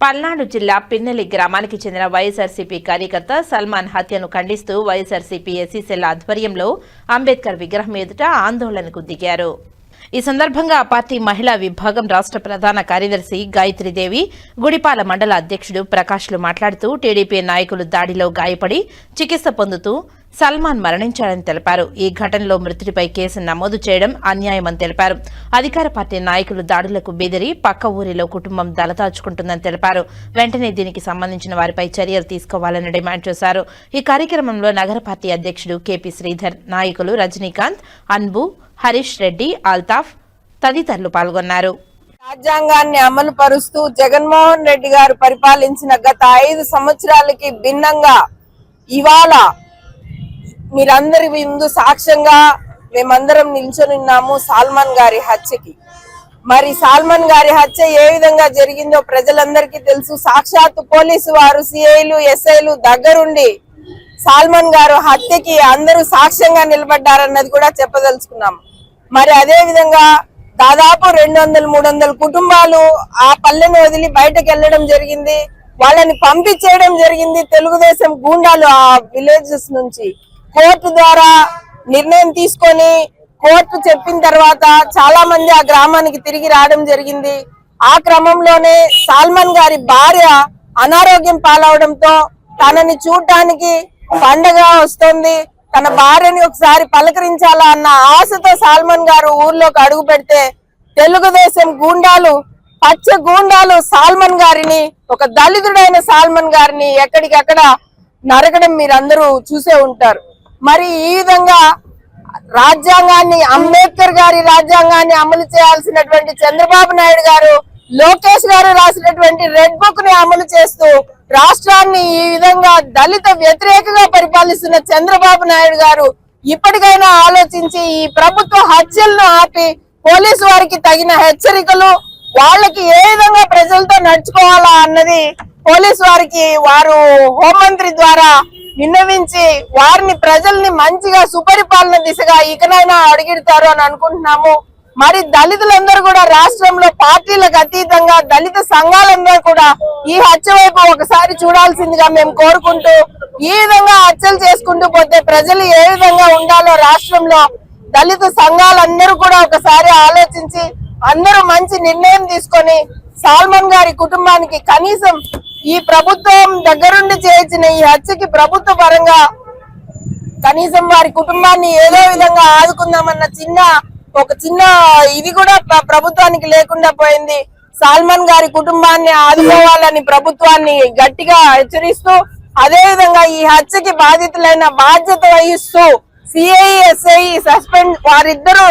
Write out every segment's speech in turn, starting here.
పల్నాడు జిల్లా పిన్నెలి గ్రామానికి చెందిన వైఎస్ఆర్సీపీ కార్యకర్త సల్మాన్ హత్యను ఖండిస్తూ వైఎస్ఆర్సీపీ ఎస్సీ సెల్ ఆధ్వర్యంలో అంబేద్కర్ విగ్రహం ఎదుట ఆందోళనకు దిగారు. ఈ సందర్భంగా ఆ పార్టీ మహిళా విభాగం రాష్ట్ర ప్రధాన కార్యదర్శి గాయత్రీదేవి గుడిపాల మండల అధ్యక్షుడు ప్రకాష్లు మాట్లాడుతూ టీడీపీ నాయకులు దాడిలో గాయపడి చికిత్స పొందుతూ సల్మాన్ మరణించాడని తెలిపారు. ఈ ఘటనలో మృతుడిపై కేసు నమోదు చేయడం అన్యాయమని తెలిపారు. అధికార పార్టీ నాయకులు దాడులకు బెదిరి పక్క ఊరిలో కుటుంబం దళదాచుకుంటుందని తెలిపారు. వెంటనే దీనికి సంబంధించిన వారిపై చర్యలు తీసుకోవాలని డిమాండ్ చేశారు. ఈ కార్యక్రమంలో నగర పార్టీ అధ్యక్షుడు కెపి శ్రీధర్ నాయకులు రజనీకాంత్ అన్బు హరీష్ రెడ్డి అల్తాఫ్ తదితరులు పాల్గొన్నారు. రాజ్యాంగాన్ని అమలు పరుస్తూ జగన్మోహన్ రెడ్డి గారు పరిపాలించిన గత ఐదు సంవత్సరాలకి భిన్నంగా ఇవాళ మీరందరి ముందు సాక్ష్యంగా మేమందరం నిల్చొని ఉన్నాము సాల్మాన్ గారి హత్యకి. మరి సాల్మాన్ గారి హత్య ఏ విధంగా జరిగిందో ప్రజలందరికీ తెలుసు. సాక్షాత్తు పోలీసు వారు సిఐలు ఎస్ఐలు దగ్గరుండి సాల్మాన్ గారు హత్యకి అందరూ సాక్ష్యంగా నిలబడ్డారన్నది కూడా చెప్పదలుచుకున్నాం. మరి అదే విధంగా దాదాపు రెండు వందల మూడు వందల కుటుంబాలు ఆ పల్లెను వదిలి బయటకు వెళ్ళడం జరిగింది. వాళ్ళని పంపించేయడం జరిగింది. తెలుగుదేశం గూండాలు ఆ విలేజెస్ నుంచి. కోర్టు ద్వారా నిర్ణయం తీసుకొని కోర్టు చెప్పిన తర్వాత చాలా మంది ఆ గ్రామానికి తిరిగి రావడం జరిగింది. ఆ క్రమంలోనే సాల్మన్ గారి భార్య అనారోగ్యం పాలవడంతో తనని చూడటానికి పండగ వస్తుంది. తన భార్యని ఒకసారి పలకరించాలా అన్న ఆశతో సాల్మన్ గారు ఊర్లోకి అడుగు పెడితే తెలుగుదేశం గూండాలు పచ్చ గూండాలు సాల్మన్ గారిని ఒక దళితుడైన సాల్మన్ గారిని ఎక్కడికక్కడ నరకడం మీరందరూ చూసే ఉంటారు. మరి ఈ విధంగా రాజ్యాంగాన్ని అంబేద్కర్ గారి రాజ్యాంగాన్ని అమలు చేయాల్సినటువంటి చంద్రబాబు నాయుడు గారు లోకేష్ గారు రాసినటువంటి రెడ్ బుక్ని అమలు చేస్తూ రాష్ట్రాన్ని ఈ విధంగా దళిత వ్యతిరేకంగా పరిపాలిస్తున్న చంద్రబాబు నాయుడు గారు ఇప్పటికైనా ఆలోచించి ఈ ప్రభుత్వ హత్యలను ఆపి పోలీసు వారికి తగిన హెచ్చరికలు వాళ్ళకి ఏ విధంగా ప్రజలతో నడుచుకోవాలా అన్నది పోలీసు వారికి వారు హోంమంత్రి ద్వారా విన్నవించి వారిని ప్రజల్ని మంచిగా సుపరిపాలన దిశగా ఇకనైనా అడిగిడతారు అని అనుకుంటున్నాము. మరి దళితులందరూ కూడా రాష్ట్రంలో పార్టీలకు అతీతంగా దళిత సంఘాలందరూ కూడా ఈ హత్య వైపు ఒకసారి చూడాల్సిందిగా మేము కోరుకుంటూ ఈ విధంగా హత్యలు చేసుకుంటూ పోతే ప్రజలు ఏ విధంగా ఉండాలో రాష్ట్రంలో దళిత సంఘాలందరూ కూడా ఒకసారి ఆలోచించి అందరూ మంచి నిర్ణయం తీసుకొని సాల్మన్ గారి కుటుంబానికి కనీసం ఈ ప్రభుత్వం దగ్గరుండి చేయించిన ఈ హత్యకి ప్రభుత్వ పరంగా కనీసం వారి కుటుంబాన్ని ఏదో విధంగా ఆదుకుందామన్న చిన్న ఒక చిన్న ఇది కూడా ప్రభుత్వానికి లేకుండా పోయింది. సాల్మన్ గారి కుటుంబాన్ని ఆదుకోవాలని ప్రభుత్వాన్ని గట్టిగా హెచ్చరిస్తూ అదే విధంగా ఈ హత్యకి బాధితులైన బాధ్యత వహిస్తూ సిఐఎస్ఐ సస్పెండ్ వారిద్దరూ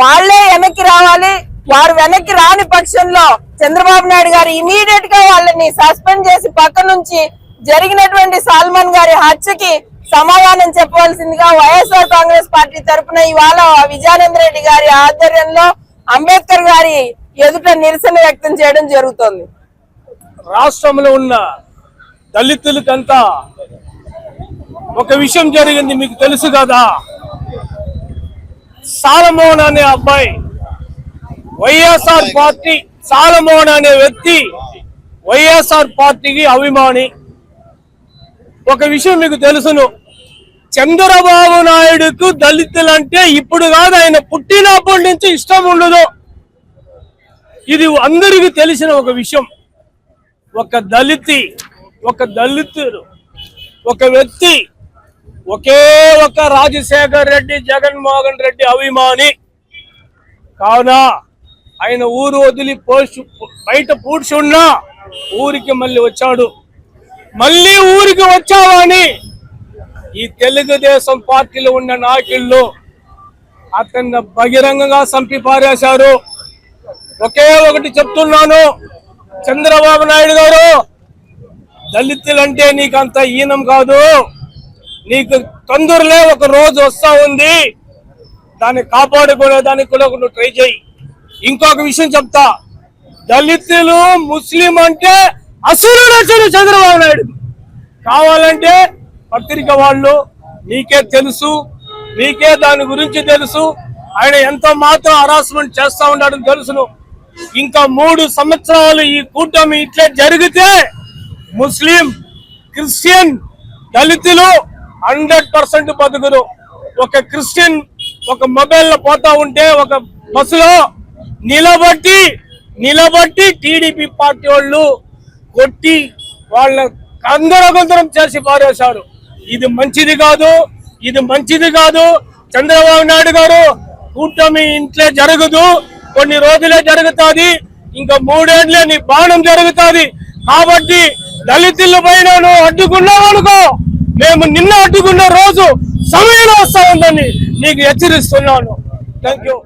వాళ్ళే వెనక్కి రావాలి. వారు వెనక్కి రాని పక్షంలో చంద్రబాబు నాయుడు గారు ఇమీడియట్గా వాళ్ళని సస్పెండ్ చేసి పక్క నుంచి జరిగినటువంటి సాల్మన్ గారి హత్యకి సమాధానం చెప్పవలసిందిగా వైఎస్ఆర్ కాంగ్రెస్ పార్టీ తరపున ఇవాళ విజయానంద రెడ్డి గారి ఆధ్వర్యంలో అంబేద్కర్ గారి ఎదుట నిరసన వ్యక్తం చేయడం జరుగుతోంది. రాష్ట్రంలో ఉన్న దళితులకంతా ఒక విషయం జరిగింది మీకు తెలుసు కదా. సాలమోహన్ అనే అబ్బాయి వైఎస్ఆర్ పార్టీ సాలమోన్ అనే వ్యక్తి వైఎస్ఆర్ పార్టీకి అభిమాని. ఒక విషయం మీకు తెలుసును చంద్రబాబు నాయుడుకు దళితులంటే ఇప్పుడు కాదు ఆయన పుట్టినప్పటి నుంచి ఇష్టం ఉండదు. ఇది అందరికీ తెలిసిన ఒక విషయం. ఒక దళితి ఒక దళితుడు ఒక వ్యక్తి ఒకే ఒక రాజశేఖర్ రెడ్డి జగన్మోహన్ రెడ్డి అభిమాని. కావున ఆయన ఊరు వదిలి పోషు బయట పూడ్చున్నా ఊరికి మళ్ళీ వచ్చాడు. మళ్ళీ ఊరికి వచ్చావని అని ఈ తెలుగుదేశం పార్టీలో ఉన్న నాయకుళ్ళు అతన్ని బహిరంగంగా చంపి పారేశారు. ఒకే ఒకటి చెప్తున్నాను. చంద్రబాబు నాయుడు గారు దళితులంటే నీకు అంత ఈనం కాదు. నీకు తొందరలే ఒక రోజు వస్తా ఉంది. దాన్ని కాపాడుకునే దానికి కూడా నువ్వు ట్రై చేయి. ఇంకొక విషయం చెప్తా. దళితులు ముస్లిం అంటే అసలు నచ్చడు చంద్రబాబు నాయుడు. కావాలంటే పత్రిక వాళ్ళు నీకే తెలుసు నీకే దాని గురించి తెలుసు. ఆయన ఎంతో మాత్రం హరాస్మెంట్ చేస్తా ఉన్నాడని తెలుసును. ఇంకా మూడు సంవత్సరాలు ఈ కూటమి ఇట్లే జరిగితే ముస్లిం క్రిస్టియన్ దళితులు హండ్రెడ్ పర్సెంట్ బతుకురు. ఒక క్రిస్టియన్ ఒక మొబైల్లో పోతా ఉంటే ఒక బస్సులో నిలబట్టి నిలబట్టి టీడీపీ పార్టీ వాళ్ళు కొట్టి వాళ్ళ అందరగందరం చేసి పారేశారు. ఇది మంచిది కాదు ఇది మంచిది కాదు. చంద్రబాబు నాయుడు గారు కూటమి ఇంట్లో జరగదు కొన్ని రోజులే జరుగుతుంది ఇంకా మూడేళ్ళే నీ బాణం జరుగుతుంది. కాబట్టి దళితుల పైన నువ్వు అడ్డుకున్నావు అనుకో మేము నిన్న అడ్డుకున్న రోజు సమయంలో వస్తా ఉందని నీకు హెచ్చరిస్తున్నాను. Thank you